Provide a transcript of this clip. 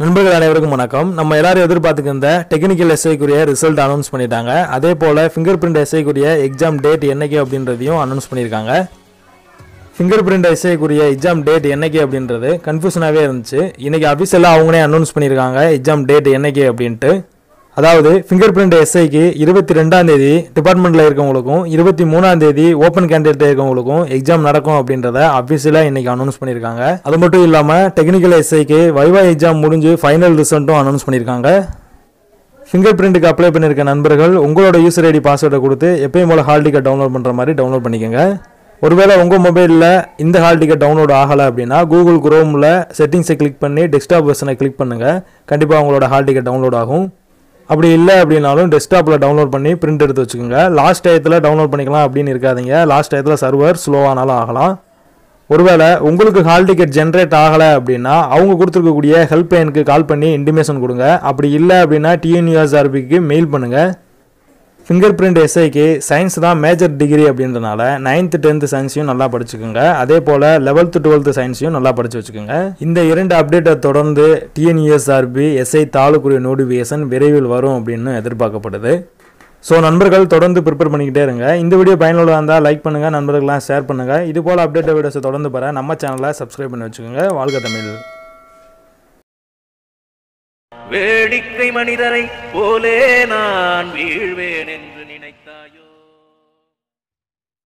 நண்பர்கள் அனைவருக்கும் வணக்கம். நம்ம எல்லாரும் எதிர்பார்த்துக்கிருந்த டெக்னிக்கல் எஸ்ஐக்குரிய ரிசல்ட் அனௌன்ஸ் பண்ணிட்டாங்க. அதே போல் ஃபிங்கர் பிரிண்ட் எஸ்ஐக்குரிய எக்ஸாம் டேட் என்னைக்கு அப்படின்றதையும் அனௌன்ஸ் பண்ணியிருக்காங்க. ஃபிங்கர் பிரிண்ட் எஸ்ஐக்குரிய எக்ஸாம் டேட் என்னைக்கு அப்படின்றது கன்ஃபியூஷனாகவே இருந்துச்சு. இன்றைக்கி அஃபிஷியலாக அவங்களே அனௌன்ஸ் பண்ணியிருக்காங்க. எக்ஸாம் டேட் என்னைக்கு அப்படின்ட்டு. அதாவது ஃபிங்கர் பிரிண்ட் எஸ்ஐக்கு இருபத்தி ரெண்டாம் தேதி டிபார்ட்மெண்ட்டில் இருக்கவங்களுக்கும் இருபத்தி மூணாம் தேதி ஓப்பன் கேண்டிடேட் இருக்கவங்களுக்கும் எக்ஸாம் நடக்கும் அப்படின்றத அபிஷியலாக இன்னைக்கு அனௌன்ஸ் பண்ணியிருக்காங்க அது மட்டும் இல்லாமல் டெக்னிக்கல் எஸ்ஐக்கு வைவா எக்ஸாம் முடிஞ்சு ஃபைனல் ரிசல்ட்டும் அனௌன்ஸ் பண்ணியிருக்காங்க ஃபிங்கர் பிரிண்ட்டுக்கு அப்ளை பண்ணியிருக்க நண்பர்கள் உங்களோட யூசர் ஐடி பாஸ்வேர்டை கொடுத்து எப்பயும் போல் ஹால் டிக்கெட் டவுன்லோட் பண்ணுற மாதிரி டவுன்லோட் பண்ணிக்கோங்க. ஒருவேளை உங்கள் மொபைலில் இந்த ஹால் டிக்கெட் டவுன்லோட் ஆகலை அப்படின்னா கூகுள் குரோமில் செட்டிங்ஸை கிளிக் பண்ணி டெஸ்க்டாப் வெர்ஷனை கிளிக் பண்ணுங்கள் கண்டிப்பாக உங்களோட ஹால் டிக்கெட் டவுன்லோட் ஆகும். அப்படி இல்லை அப்படின்னாலும் டெஸ்க்டாப்பில் டவுன்லோட் பண்ணி பிரிண்ட் எடுத்து வச்சுக்கோங்க. லாஸ்ட் டயத்தில் டவுன்லோட் பண்ணிக்கலாம் அப்படின்னு இருக்காதீங்க. லாஸ்ட் டயத்தில் சர்வர் ஸ்லோவானாலும் ஆகலாம். ஒருவேளை உங்களுக்கு ஹால் டிக்கெட் ஜென்ரேட் ஆகலை அப்படின்னா அவங்க கொடுத்துருக்கக்கூடிய ஹெல்ப்லைனுக்கு கால் பண்ணி இன்டிமேஷன் கொடுங்க. அப்படி இல்லை அப்படின்னா டிஎன்யூஎஸ்ஆர்பிக்கு மெயில் பண்ணுங்கள் ஃபிங்கர் பிரிண்ட் எஸ்ஐக்கு சயின்ஸ் தான் மேஜர் டிகிரி அப்படின்றனால நைன்த்து டென்த்து சயின்ஸையும் நல்லா படிச்சுக்கோங்க. அதே போல் லெவல்த்து டுவெல்த்து சயின்ஸையும் நல்லா படிச்சு வச்சுக்கோங்க. இந்த இரண்டு அப்டேட்டை தொடர்ந்து டிஎன்இஎஸ்ஆர்பி எஸ்ஐ தாலுக்குரிய நோட்டிஃபிகேஷன் விரைவில் வரும் அப்படின்னு எதிர்பார்க்கப்படுது. ஸோ நண்பர்கள் தொடர்ந்து ப்ரிப்பேர் பண்ணிக்கிட்டே இருங்க. இந்த வீடியோ பயனுள்ளதாக இருந்தால் லைக் பண்ணுங்கள் நண்பர்கள்லாம் ஷேர் பண்ணுங்கள் இது போல் அப்டேட் வீடியோஸை தொடர்ந்து பெற நம்ம சேனலை சப்ஸ்கிரைப் பண்ணி வச்சுக்கோங்க. வாழ்க தமிழ். வேடிக்கை மனிதரை போலே நான் வீழ்வேன் என்று நினைத்தாயோ?